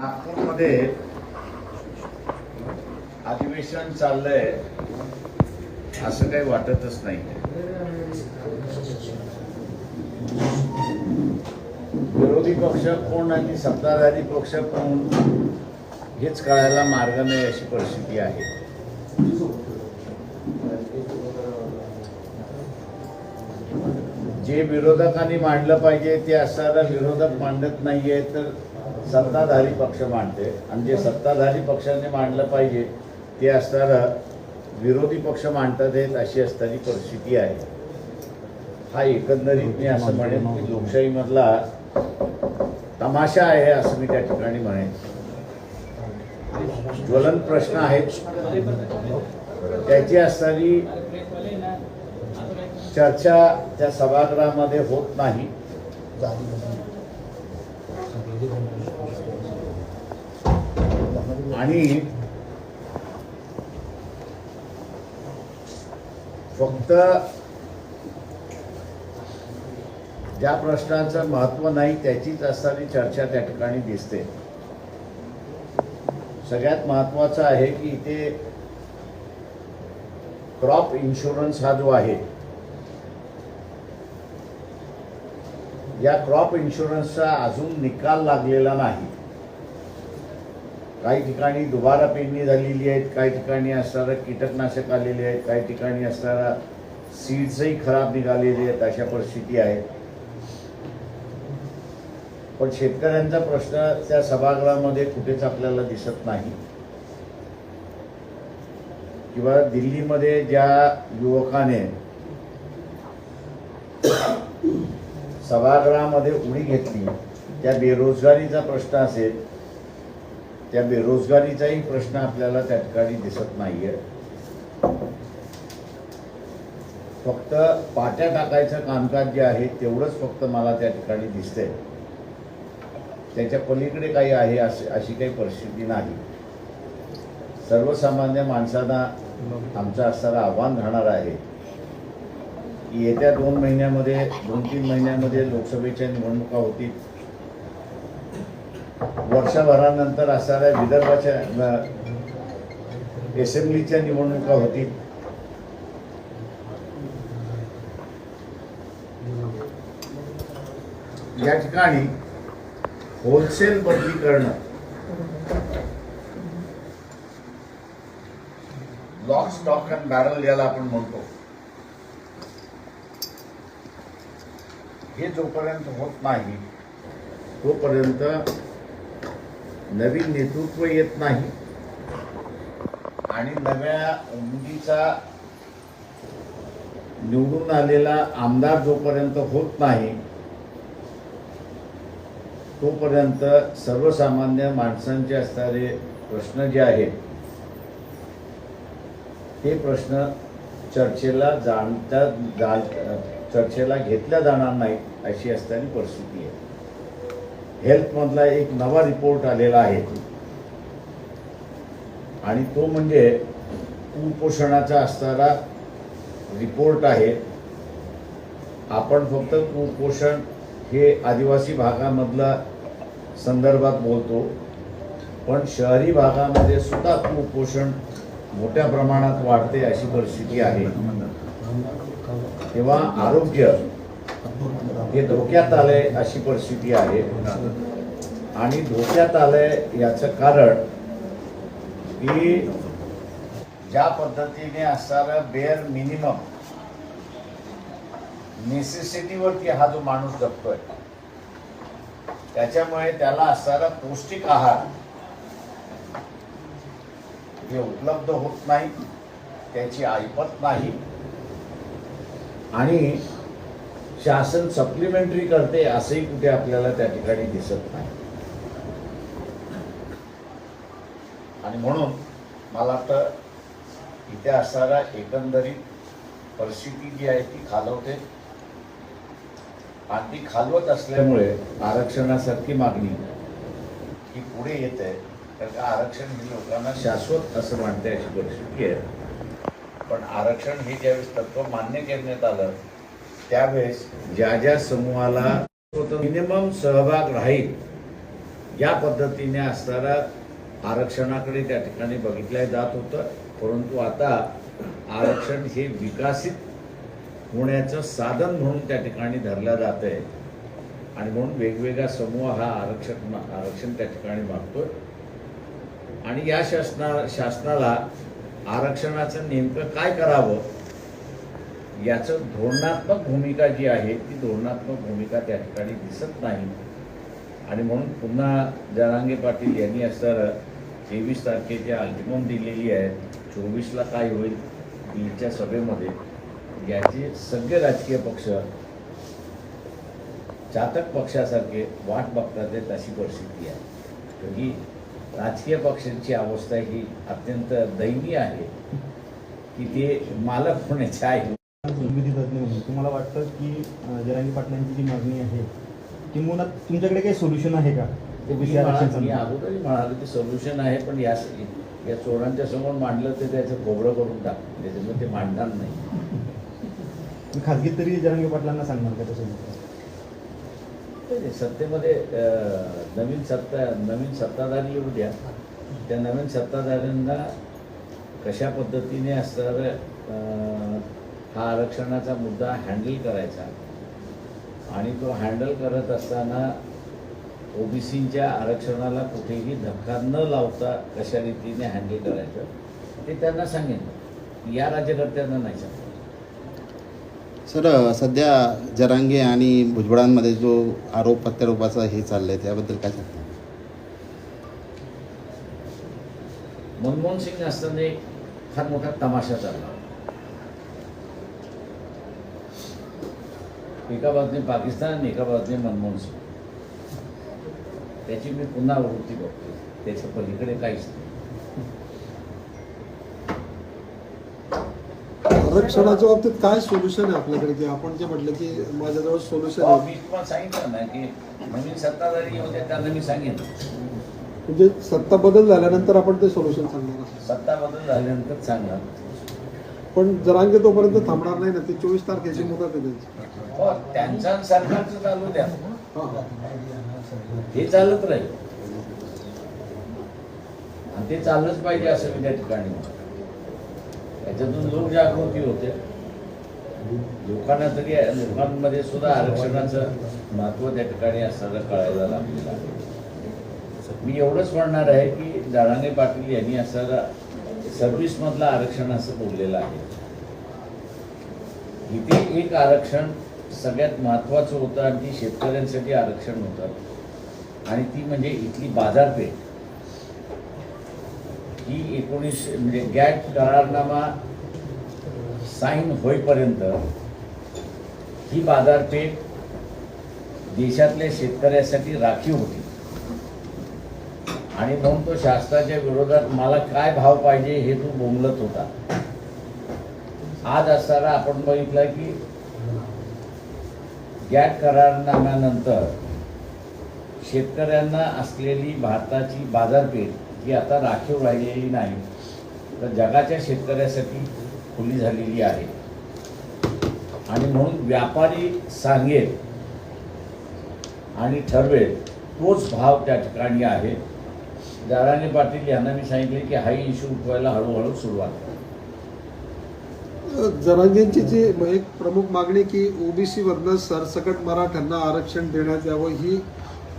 नागपूरमध्ये अधिवेशन चाललंय असं काही वाटतच नाही. विरोधी पक्ष कोण आणि सत्ताधारी पक्ष कोण हेच कळायला मार्ग नाही अशी परिस्थिती आहे. जे विरोधकांनी मांडलं पाहिजे ते असताना विरोधक मांडत नाहीये तर सत्ताधारी पक्ष मांडते. आणि जे सत्ताधारी पक्षाने मांडलं पाहिजे ते असताना विरोधी पक्ष मांडतात आहेत अशी असणारी परिस्थिती आहे. हा एकंदरीत मी असं म्हणेन की लोकशाहीमधला तमाशा आहे असं मी त्या ठिकाणी म्हणेन. ज्वलंत प्रश्न आहेत. त्याची असणारी चर्चा त्या सभागृहामध्ये होत नाही. आणि फक्त ज्या प्रश्नांचं महत्त्व नाही त्याचीच असणारी चर्चा त्या ठिकाणी दिसते. सगळ्यात महत्वाचं आहे की इथे क्रॉप इन्शुरन्स हा जो आहे या क्रॉप इन्शुरन्सचा अजून निकाल लागलेला नाही. काही ठिकाणी दुबारा पेरणी झालेली आहेत काही ठिकाणी असणारं कीटकनाशक आलेले आहेत काही ठिकाणी असणारा सीड्सही खराब निघालेले आहेत अशा परिस्थिती आहेत. पण शेतकऱ्यांचा प्रश्न त्या सभागृहामध्ये कुठेच आपल्याला दिसत नाही. किंवा दिल्लीमध्ये ज्या युवकाने सभागृहामध्ये उडी घेतली त्या बेरोजगारीचा प्रश्न असेल त्या बेरोजगारीचाही प्रश्न आपल्याला त्या ठिकाणी दिसत नाहीये. फक्त पाट्या टाकायचं कामकाज जे आहे तेवढंच फक्त मला त्या ठिकाणी दिसतंय. त्याच्या पलीकडे काही आहे अशी अशी काही परिस्थिती नाही. सर्वसामान्य माणसांना आमचं असणारं आव्हान राहणार आहे की येत्या दोन महिन्यामध्ये दोन तीन महिन्यामध्ये लोकसभेच्या निवडणुका होतील. वर्षभरानंतर असणाऱ्या विदर्भाच्या असेंब्लीच्या निवडणुका होतील. या ठिकाणी होलसेल बदली करणं. लॉक स्टॉक अँड बॅरल याला आपण म्हणतो. हे जोपर्यंत होत नाही तोपर्यंत नवीन नेतृत्व येत नाही. आणि नव्या उमेदीचा निवडून आलेला आमदार जोपर्यंत होत नाही तोपर्यंत सर्वसामान्य माणसांचे असणारे प्रश्न जे आहेत ते प्रश्न चर्चेला जाणता जा चर्चेला घेतल्या जाणार नाहीत अशी असताना परिस्थिती आहे. हेल्थमधला एक नवा रिपोर्ट आलेला आहे. आणि तो म्हणजे कुपोषणाचा असणारा रिपोर्ट आहे. आपण फक्त कुपोषण हे आदिवासी भागामधला संदर्भात बोलतो. पण शहरी भागामध्ये सुद्धा कुपोषण मोठ्या प्रमाणात वाढते अशी परिस्थिती आहे. तेव्हा आरोग्य हे धोक्यात आलंय अशी परिस्थिती आहे. आणि धोक्यात आलंय याचं कारण की ज्या पद्धतीने असणारं बेअर मिनिमम नेसेसिटीवरती हा जो माणूस जगतोय त्याच्यामुळे त्याला असणारा पौष्टिक आहार हे उपलब्ध होत नाही त्याची ऐपत नाही. आणि शासन सप्लिमेंटरी करते असंही कुठे आपल्याला त्या ठिकाणी दिसत नाही. आणि म्हणून मला वाटतं इथे असणारा एकंदरीत परिस्थिती जी आहे ती खालवते. आणि ती खालवत असल्यामुळे आरक्षणासारखी मागणी ही पुढे येते. कारण का आरक्षण हे लोकांना शाश्वत असं मानते अशी परिस्थिती आहे. पण आरक्षण हे ज्यावेळेस तत्व मान्य करण्यात आलं त्यावेळेस ज्या ज्या समूहाला मिनिमम सहभाग राहील या पद्धतीने असणारा आरक्षणाकडे त्या ठिकाणी बघितलं जात होतं. परंतु आता आरक्षण हे विकसित होण्याचं साधन म्हणून त्या ठिकाणी धरलं जात आहे आणि म्हणून वेगवेगळा समूह हा आरक्षण आरक्षण त्या ठिकाणी मागतोय. आणि या शासना शासनाला आरक्षणाचं नेमकं काय करावं याचं धोरणात्मक भूमिका जी आहे ती धोरणात्मक भूमिका त्या ठिकाणी दिसत नाही. आणि म्हणून पुन्हा जरांगे पाटील यांनी असं तेवीस तारखेची अल्टिमम दिलेली आहे. चोवीसला काय होईल? बीडच्या सभेमध्ये. याचे सगळे राजकीय पक्ष चातक पक्षासारखे वाट बघतात आहेत अशी परिस्थिती आहे. ही राजकीय पक्षांची अवस्था ही अत्यंत दयनीय आहे. की ते मालक होण्याचे आहे. विधी तज्ञ म्हणून तुम्हाला वाटतं की जरांगी पाटलांची जी मागणी आहे किंवा तुमच्याकडे काही सोल्युशन आहे का? संदर्भात? अगोदरही म्हणालो की सोल्युशन आहे पण या या चोरांच्या समोर मांडलं ते त्याचं खोबरं करून टाक त्याच्यामुळे ते मांडणार नाही. मी खाजगीत तरी जरांगी पाटलांना सांगणार का नाही, सत्तेमध्ये नवीन सत्ता नवीन सत्ताधारी येऊ द्या. त्या नवीन सत्ताधाऱ्यांना कशा पद्धतीने असणार अं, हा आरक्षणाचा मुद्दा हँडल करायचा. आणि तो हँडल करत असताना ओबीसीच्या आरक्षणाला कुठेही धक्का न लावता कशा रीतीने हँडल करायचं ते त्यांना सांगेन या राज्यकर्त्यांना नाही सांगेन सर सध्या जरांगे आणि भुजबळांमध्ये जो आरोप प्रत्यारोपाचा हे चाललंय त्याबद्दल काय सांगता? मनमोहन सिंग असताना एक फार मोठा तमाशा चालला एका बाजूने पाकिस्तान आणि एका बाजूने मनमोहन सिंग. त्याची मी पुन्हा वृत्ती बघतो त्याच्या पलीकडे काहीच नाही. आरक्षणाच्या बाबतीत काय सोल्युशन आहे आपल्याकडे? की आपण जे म्हटलं की माझ्याजवळ सोल्युशन अहो, आहे. मी तुम्हाला सांगितलं ना की नवीन सत्ताधारी होते त्यांना मी सांगेन म्हणजे सत्ता बदल झाल्यानंतर आपण ते सोल्युशन सांगणार आहोत. सत्ता बदल झाल्यानंतर सांगा पण जरांगे तोपर्यंत थांबणार नाही ना ते चोवीस तारखेची मुदत आहे त्यांची. हो त्यांचा आणि सरकारचं चालू द्या. हा, हा. हे चालत राहील. आणि ते चाललंच पाहिजे असं मी त्या ठिकाणी म्हणतो. याच्यातून लोकजागृती होते. लोकांना तरी लोकांमध्ये सुद्धा आरक्षणाचं महत्त्व त्या ठिकाणी असणारं कळायला लागलेलं आहे. मी एवढंच म्हणणार आहे की जरांगे पाटील यांनी असं सर्व्हिसमधलं आरक्षण असं बोललेलं आहे. इथे एक आरक्षण सगळ्यात महत्वाचं होतं आणि ती शेतकऱ्यांसाठी आरक्षण होतं. आणि ती म्हणजे इथली बाजारपेठ. ही एकोणीसशे म्हणजे गॅट करारनामा साईन होईपर्यंत ही बाजारपेठ देशातल्या शेतकऱ्यासाठी राखीव होती. आणि म्हणून तो शासनाच्या विरोधात मला काय भाव पाहिजे हे तो बोंबलत होता. आज असताना आपण बघितलं की गॅट करारनाम्यानंतर शेतकऱ्यांना असलेली भारताची बाजारपेठ ही आता राखीव राहिलेली नाही तर जगाच्या शेतकऱ्यासाठी खुली झालेली आहे. आणि म्हणून व्यापारी सांगेल आणि ठरवेल तोच भाव त्या ठिकाणी आहे. दाराने पाटील यांना मी सांगितले की हाही इश्यू उठवायला हळूहळू सुरुवात करा. जरांगेंची जी एक प्रमुख मागणी की ओबीसी मधनं सरसकट मराठ्यांना आरक्षण देण्यात यावं ही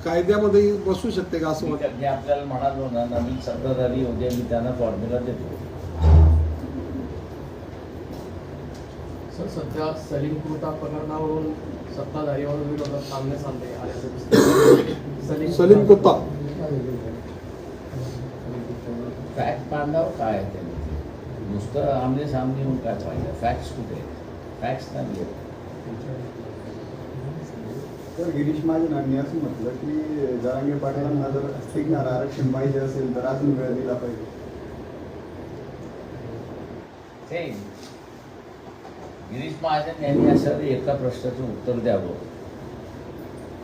कायद्यामध्ये बसू शकते का असं मी वाटतं मी आपल्याला म्हणालो ना नवीन सत्ताधारी उद्या मी त्यांना फॉर्म्युला देतो सर सध्या सलीम कृता प्रकरणावरून सत्ताधारीवर विरोधात सामने दिसतंय. सलीम कुत्ता फॅक्ट मांडावं काय आहे ते नुसतं आमने सामने येऊन काय पाहिजे फॅक्ट्स कुठे फॅक्ट्स नाही. तर गिरीश महाजनांनी असं म्हटलं की जरांगे पाटलांना जर टिकणार आरक्षण पाहिजे असेल तर अजून वेळ दिला पाहिजे. ते गिरीश महाजन यांनी असं एका प्रश्नाचं उत्तर द्यावं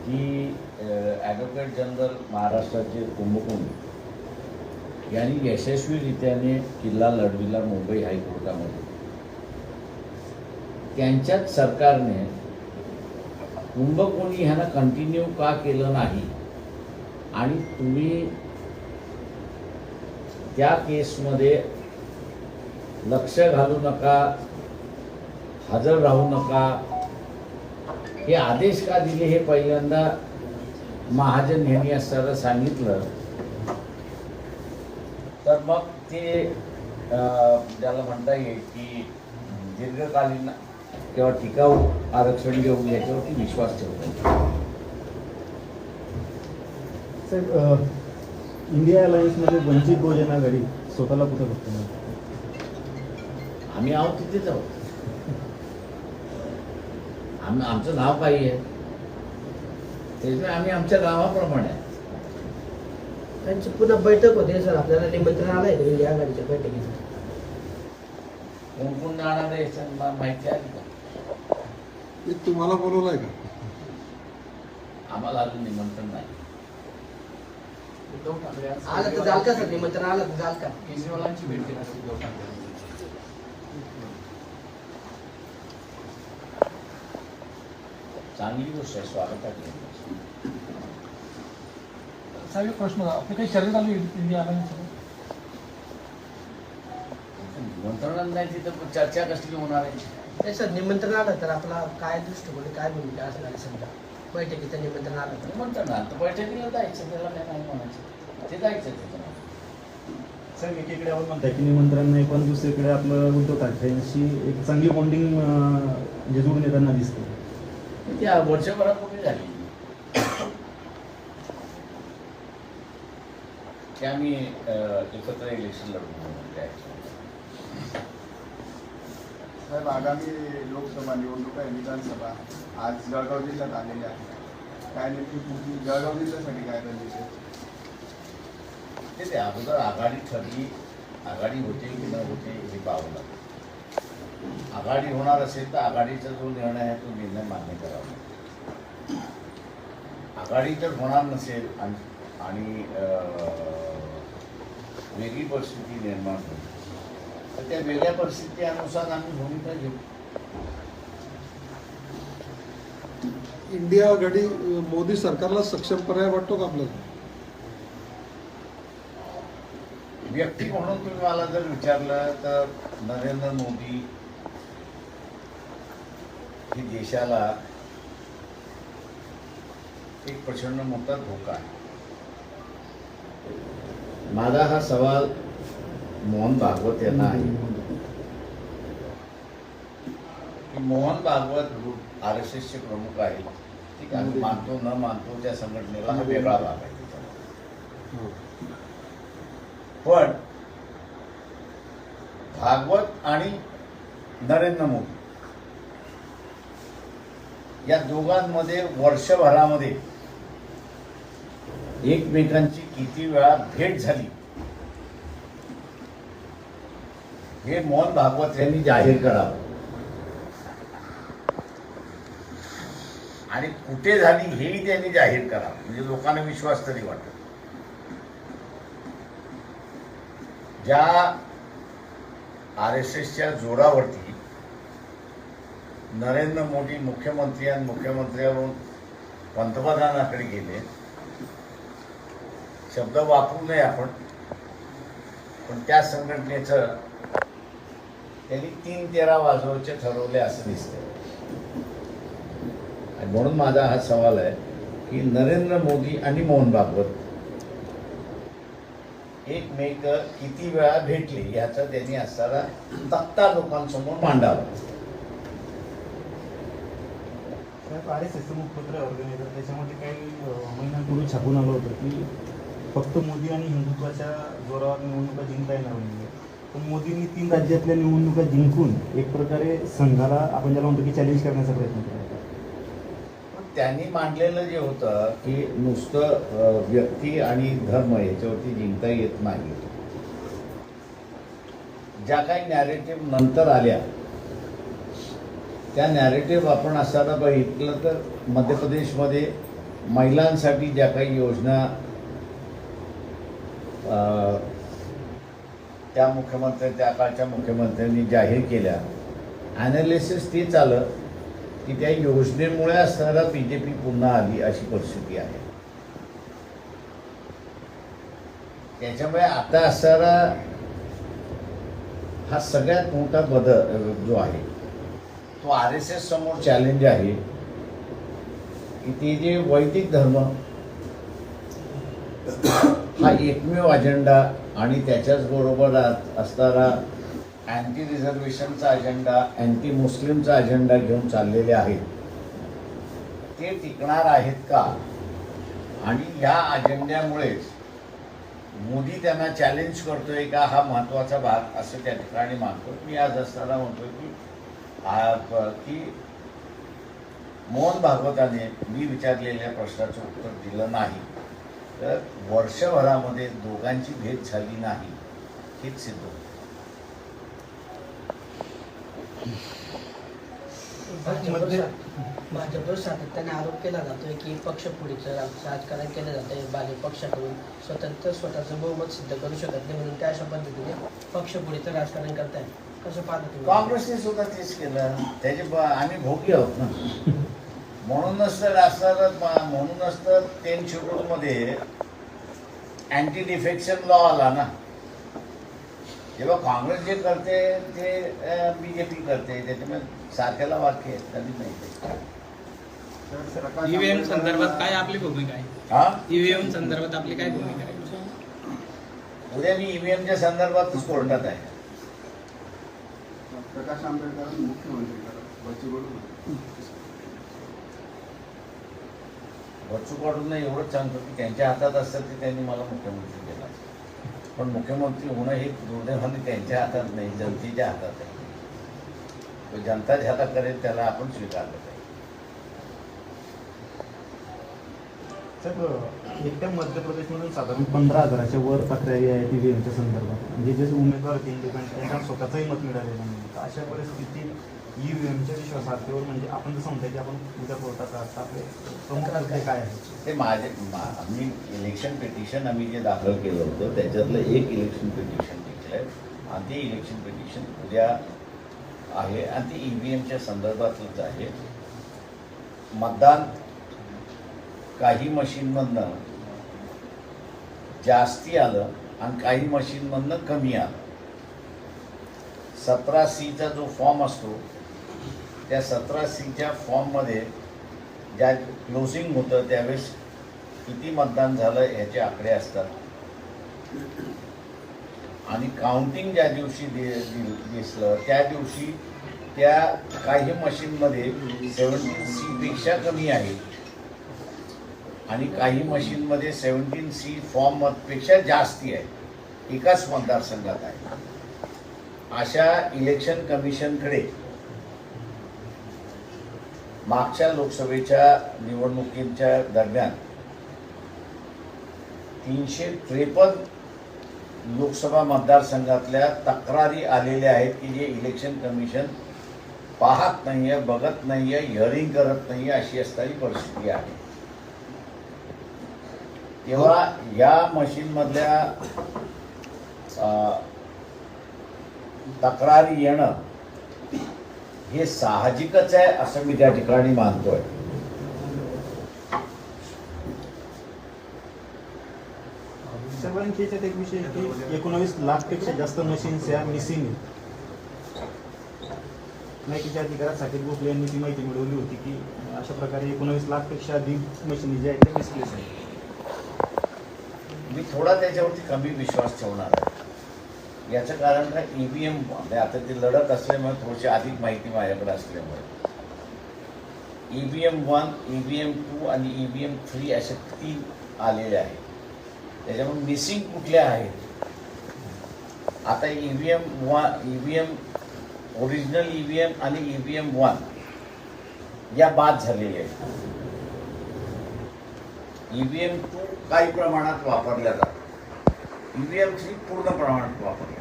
की ॲडव्होकेट जनरल महाराष्ट्राचे कुंभकोणी यांनी यशस्वीरित्याने किल्ला लढविला मुंबई हायकोर्टामध्ये. त्यांच्याच सरकारने कुंभकोणी ह्यांना कंटिन्यू का केलं नाही? आणि तुम्ही त्या केसमध्ये लक्ष घालू नका हजर राहू नका. हे आदेश का दिले? हे पहिल्यांदा महाजन यांनी असताना सांगितलं. मग ते अं, ज्याला म्हणता येईल की दीर्घकालीन किंवा टिकाऊ आरक्षण घेऊन याच्यावरती विश्वास ठेवतो साहेब इंडिया अलायन्समध्ये वंचित बहुजन आघाडी स्वतःला कुठं बघतो? आम्ही आहोत तिथेच आहोत आम आमचं नाव काही आहे त्याच्यामुळे आम्ही आमच्या गावाप्रमाणे आहे. त्यांची पुन्हा बैठक होते सर. आपल्याला निमंत्रण आलंय का इंडिया आघाडीच्या बैठकीचं. कोण कोण जाणार आहे मा- माहिती आहे का? ते तुम्हाला बोलवलंय का? आम्हाला अजून निमंत्रण नाही. उद्धव ठाकरे आज आलं तर जाल का सर? निमंत्रण आलं तर जाल का? केजरीवालांची भेट घेणार उद्धव ठाकरे चांगली गोष्ट आहे स्वागताची साहेब एक प्रश्न आपलं काही चालू आहे इंडिया निमंत्रण नाही तिथं चर्चा कसली होणार आहे? नाही सर निमंत्रण आलं तर आपला काय दृष्टिकोन काय भूमिका असणार आहे समजा? बैठकीचं निमंत्रण आलं तर. निमंत्रण आता बैठकीला जायचं त्याला काय नाही म्हणायचं. ते जायचं त्याच्यामध्ये साहेब एकीकडे आपण म्हणताय की निमंत्रण नाही पण दुसरीकडे आपलं उद्धव ठाकरेंशी एक चांगली बॉन्डिंग म्हणजे जुळून येताना दिसते ती आ- वर्षभरापूर्वी झाली. की आम्ही एकत्र इलेक्शन त्यावेळेस. साहेब आगामी लोकसभा निवडणूक विधानसभा आज जळगाव जिल्ह्यात आलेल्या आहे काय नेमकी तुमची जळगाव जिल्ह्यासाठी काय रणनीती आहे? ते ते अगोदर आघाडी ठरली आघाडी होते की न होते हे पाहावं लागतं आघाडी होणार असेल तर आघाडीचा जो निर्णय आहे तो निर्णय मान्य करावा. आघाडी जर होणार नसेल आणि आणि वेगळी परिस्थिती निर्माण होईल. तर त्या वेगळ्या परिस्थितीनुसार आम्ही भूमिका घेऊ. इंडिया आघाडी अं, मोदी सरकारला सक्षम पर्याय वाटतो का आपल्याला? व्यक्ती म्हणून तुम्ही मला जर विचारलं तर नरेंद्र मोदी ही देशाला एक प्रचंड मोठा धोका आहे. माझा हा सवाल मोहन भागवत यांना आहे. की मोहन भागवत आर एस एसचे प्रमुख आहेत. ठीक आहे. आम्ही मानतो न मानतो त्या संघटनेला हा वेगळा भाग आहे त्याचा. पण भागवत आणि नरेंद्र मोदी या दोघांमध्ये वर्षभरामध्ये एकमेकांची किती वेळा भेट झाली. हे मोहन भागवत यांनी जाहीर करावं. आणि कुठे झाली हेही त्यांनी जाहीर करावं. म्हणजे लोकांना विश्वास तरी वाटत. ज्या आर एस एसच्या जोरावरती नरेंद्र मोदी मुख्यमंत्री आणि मुख्यमंत्र्यावरून पंतप्रधानाकडे गेले शब्द वापरू नये आपण. पण त्या संघटनेचं त्यांनी तीन तेरा वाजवायचे ठरवले असं दिसतं आणि म्हणून माझा हा सवाल आहे की नरेंद्र मोदी आणि मोहन भागवत एकमेक किती वेळा भेटले याचा त्यांनी असणारा तक्ता लोकांसमोर मांडावा. साहेब आर एस एसचं मुखपत्र ऑर्गनायझर त्याच्यामध्ये काही महिन्यांपूर्वी छापून आलं होतं की फक्त मोदी आणि हिंदुत्वाच्या जोरावर निवडणुका जिंकता येणार नाही पण मोदींनी तीन राज्यातल्या निवडणुका जिंकून एक प्रकारे संघाला आपण ज्याला म्हणतो की चॅलेंज करण्याचा प्रयत्न केला. पण त्यांनी मांडलेलं जे होतं की नुसतं व्यक्ती आणि धर्म याच्यावरती जिंकता येत नाही. ज्या काही नॅरेटिव्ह नंतर आल्या त्या नॅरेटिव्ह आपण असताना बघितलं तर मध्य प्रदेशमध्ये महिलांसाठी ज्या काही योजना त्या मुख्यमंत्री त्या काळच्या मुख्यमंत्र्यांनी जाहीर केल्या. ॲनालिसिस ते आलं की त्या योजनेमुळे असणारा बी जे पी पुन्हा आली अशी परिस्थिती आहे. त्याच्यामुळे आता असणारा हा सगळ्यात मोठा बदल जो आहे तो आर एस एस समोर चॅलेंज आहे की ते जे वैदिक धर्म हा एकमेव अजेंडा आणि त्याच्याच बरोबर असणारा अँटी रिझर्वेशनचा अजेंडा अँटी मुस्लिमचा अजेंडा घेऊन चाललेले आहेत. ते टिकणार आहेत का? आणि या अजेंड्यामुळेच मोदी त्यांना चॅलेंज करतोय का? हा महत्त्वाचा भाग असं त्या ठिकाणी मानतो. मी आज असताना म्हणतो की की मोहन भागवताने मी विचारलेल्या प्रश्नाचं उत्तर दिलं नाही. तर वर्षभरामध्ये दोघांची भेट झाली नाही हेच सिद्ध होतं. भाजपवर सातत्याने आरोप केला जातोय की पक्षफोडीचं राज- राजकारण केलं जातंय. बाले पक्षाकडून स्वतंत्र स्वतःचं बहुमत सिद्ध करू शकत नाही म्हणून त्या अशा पद्धतीने पक्षफोडीचं राजकारण करताय कसं पाहता काँग्रेसने सुद्धा तेच केलं. त्याचे ब- आम्ही भोगी आहोत ना. म्हणूनच तर असणार म्हणूनच तर टेन शेड्यूलमध्ये अँटी डिफेक्शन लॉ आला ना. जेव्हा काँग्रेस जे करते ते बी जे पी करते त्याच्यामुळे सारख्याला वाक्य आहेत कधी नाही ईव्हीएम आंबेडकर- संदर्भात काय आपली भूमिका आहे? हा? ईव्हीएम संदर्भात आपली काय भूमिका आहे? उद्या मी ईव्हीएमच्या संदर्भातच कोर्टात आहे. प्रकाश आंबेडकर मुख्यमंत्री करा काढून नाही एवढंच सांगतो की त्यांच्या हातात असतात ते त्यांनी मला मुख्यमंत्री केला. पण मुख्यमंत्री होणं हे दुर्दैवाने त्यांच्या हातात नाही जनतेच्या हातात आहे तो जनता ज्याला करेल त्याला आपण स्वीकारलं पाहिजे. साहेब एकट्या मध्य प्रदेशमधून साधारण पंधरा हजाराच्या वर तक्रारी आहे टी व्ही ईव्हीएमच्या संदर्भात. म्हणजे जे उमेदवार होते इंडिपेंडंट त्यांना स्वतःचंही मत मिळालेलं नाही. अशा परिस्थितीत ईव्हीएमच्या विश्वासार्हतेवर म्हणजे आपण जर समजा की आपण उद्या कोर्टात असतात आपले प्रमुख मुद्दे काय आहेत? ते माझे आम्ही इलेक्शन पिटिशन आम्ही जे दाखल केलं होतं त्याच्यातलं एक इलेक्शन पिटिशन घेतलं आहे. आणि ते इलेक्शन पिटिशन उद्या आहे आणि ते ई व्ही एमच्या संदर्भातलंच आहे. मतदान काही मशीनमधनं जास्ती आलं आणि काही मशीनमधनं कमी आलं. सतरा सीचा जो फॉर्म असतो त्या सतरा सीच्या फॉर्ममध्ये ज्या क्लोजिंग होतं त्यावेळेस किती मतदान झालं ह्याचे आकडे असतात. आणि काउंटिंग ज्या दिवशी दि- दिसलं त्या दिवशी त्या काही मशीनमध्ये सेवन्टीन सीपेक्षा कमी आहे. आणि काही मशीनमध्ये सेवन्टीन सी फॉर्मपेक्षा जास्ती आहे. एकाच मतदारसंघात आहे. अशा इलेक्शन कमिशनकडे मागच्या लोकसभेच्या निवडणुकींच्या दरम्यान तीनशे त्रेपन्न लोकसभा मतदारसंघातल्या तक्रारी आलेल्या आहेत की जे इलेक्शन कमिशन पाहत नाही आहे बघत नाही आहे हिअरिंग करत नाही आहे अशी असणारी परिस्थिती आहे. तेव्हा या मशीनमधल्या तक्रारी येणं हे साहजिकच आहे असं मी त्या ठिकाणी मानतोय. सर्वांची याच्यात एक विषय आहे की एकोणावीस लाखपेक्षा जास्त मशीन्स या मिसिंग आहेत माहितीच्या अधिकारासाठी भोसले यांनी ती माहिती मिळवली होती की अशा प्रकारे एकोणावीस लाखपेक्षा अधिक मशीन ज्या आहेत त्या मिसप्लेस आहेत. मी थोडा त्याच्यावरती कमी विश्वास ठेवणार आहे. याचं कारण काय? ई व्ही एम आता ते लढत असल्यामुळे थोडीशी अधिक माहिती माझ्याकडे असल्यामुळे. E V M one E V M two आणि ई व्ही एम थ्री असे तीन आलेले आहेत. त्याच्यामुळे मिसिंग कुठल्या आहेत? आता E V M one E V M original E V M आणि ई व्ही एम वन या बाद झालेल्या आहेत. ई व्ही एम टू काही प्रमाणात वापरल्या जातात. ई व्ही एम थ्री पूर्ण प्रमाणात जातात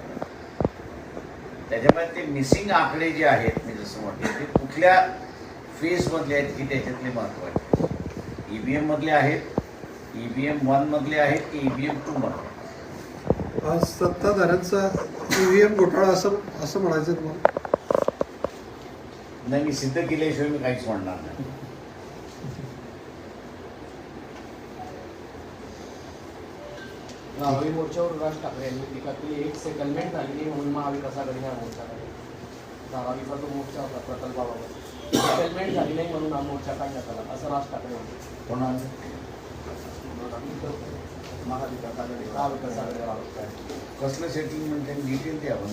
त्याच्यामुळे ते मिसिंग आकडे जे आहेत मी जसं म्हटलं ते कुठल्या फेजमधले आहेत की त्याच्यातले महत्त्वाचे ई व्ही एममधले आहेत ई व्ही एम वनमधले आहेत की ई व्ही एम टूमधले आज सत्ताधाऱ्यांचा ईव्हीएम घोटाळा असं असं म्हणायचं तुम्हाला? नाही मी सिद्ध केल्याशिवाय मी काहीच म्हणणार नाही. राहुरी मोर्चावर राज ठाकरे यांनी टीका केली. एक सेटलमेंट झाली नाही म्हणून महाविकास आघाडी ह्या मोर्चाकडे धारावीचा जो मोर्चा होता प्रकल्पाबाबत सेटलमेंट झाली नाही म्हणून हा मोर्चा काढण्यात आला असं राज ठाकरे म्हणते कोणाला महाविकास आघाडी महाविकास आहे कसलं सेटलमेंट आहे डिटेल ते आपण.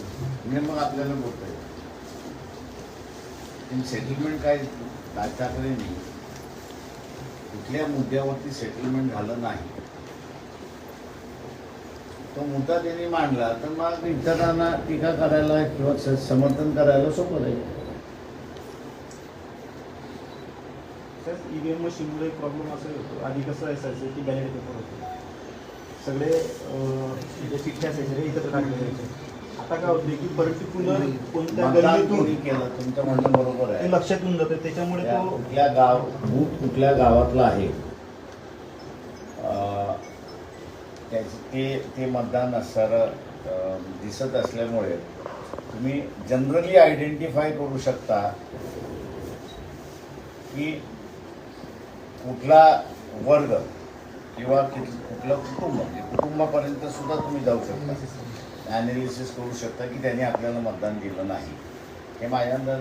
मग आपल्याला बोलतोय. सेटलमेंट काय? राज ठाकरेंनी कुठल्या मुद्द्यावरती सेटलमेंट झालं नाही. तो मुद्दा त्यांनी मांडला तर मग इतरांना टीका करायला किंवा समर्थन करायला सोपं जाईल. ईव्हीएम मशीनमुळे प्रॉब्लेम असा होतो आधी कसं असायचं की बॅलेट पेपर होते सगळे जे चिठ्ठ्या असायचे ते एकत्र टाकले जायचे. आता काय होते की पर्टिक्युलर कोणत्या गल्लीतून केलं तुमचं म्हणणं बरोबर आहे. लक्षात येऊन जातं. त्याच्यामुळे त्या तो कुठल्या गाव बूथ कुठल्या गावातला आहे? त्याचे ते ते मतदान असणारं दिसत असल्यामुळे तुम्ही जनरली आयडेंटिफाय करू शकता की कुठला वर्ग किंवा कुठलं कुटुंब म्हणजे कुटुंबापर्यंत सुद्धा तुम्ही जाऊ शकता. ॲनालिसिस करू शकता की त्यांनी आपल्याला मतदान दिलं नाही. हे माझ्या अंदाज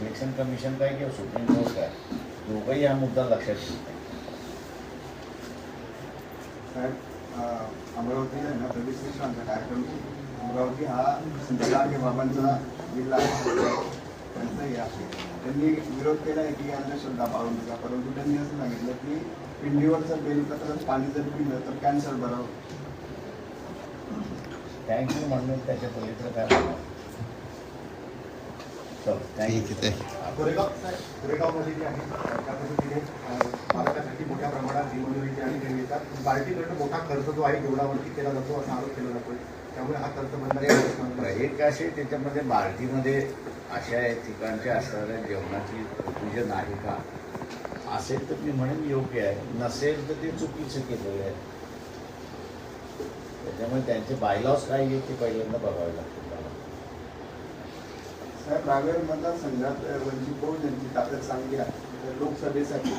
इलेक्शन कमिशन काय किंवा सुप्रीम कोर्ट काय दोघंही हा मुद्दा लक्षात घेत साहेब अं, अमरावतीला आहे ना प्रदेश मिश्रांचा कार्यक्रम. अमरावती हा संत गाडगे बाबांचा जिल्हा आहे. त्यांचाही आहे. त्यांनी विरोध केला आहे की अंधश्रद्धा पाळू नका. परंतु त्यांनी असं सांगितलं की पिंडीवरचं बेलपत्र पाणी जर पिलं तर कॅन्सर बरं होतं. थँक्यू म्हणून त्याच्या पलीकडे काय ठीक थँक्यू आहे ते कोरेगाव कोरेगावमध्ये जे आहे त्या पद्धतीने अं, बालकासाठी मोठ्या प्रमाणात जीवनविधी आणि हे मिळतात. पार्टीकडनं मोठा खर्च जो आहे जेवणावरती केला जातो असा आरोप केला जातो त्यामुळे हा खर्च बंद एक असे त्याच्यामध्ये बार्टीमध्ये अशा ठिकाणचे असणाऱ्या जेवणाची प्रोव्हिजन आहे का? असेल तर मी म्हणेन योग्य आहे. नसेल तर ते चुकीचं केलेलं आहे. त्याच्यामुळे त्यांचे बायलॉस काय आहे ते पहिल्यांदा बघावे लागतील मला. साहेब रावेर मतदारसंघात वंचित बहुजनची ताकद चांगली आहे. तर लोकसभेसाठी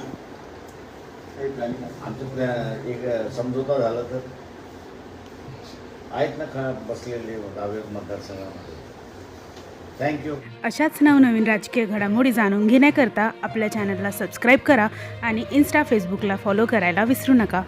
काही प्लॅनिंग आमचं एक समझोता झाला तर आहेत ना खा बसलेले डावे मतदारसंघामध्ये. थँक्यू अशाच नवनवीन राजकीय घडामोडी जाणून घेण्याकरता आपल्या चॅनलला सबस्क्राईब करा आणि इन्स्टा फेसबुकला फॉलो करायला विसरू नका.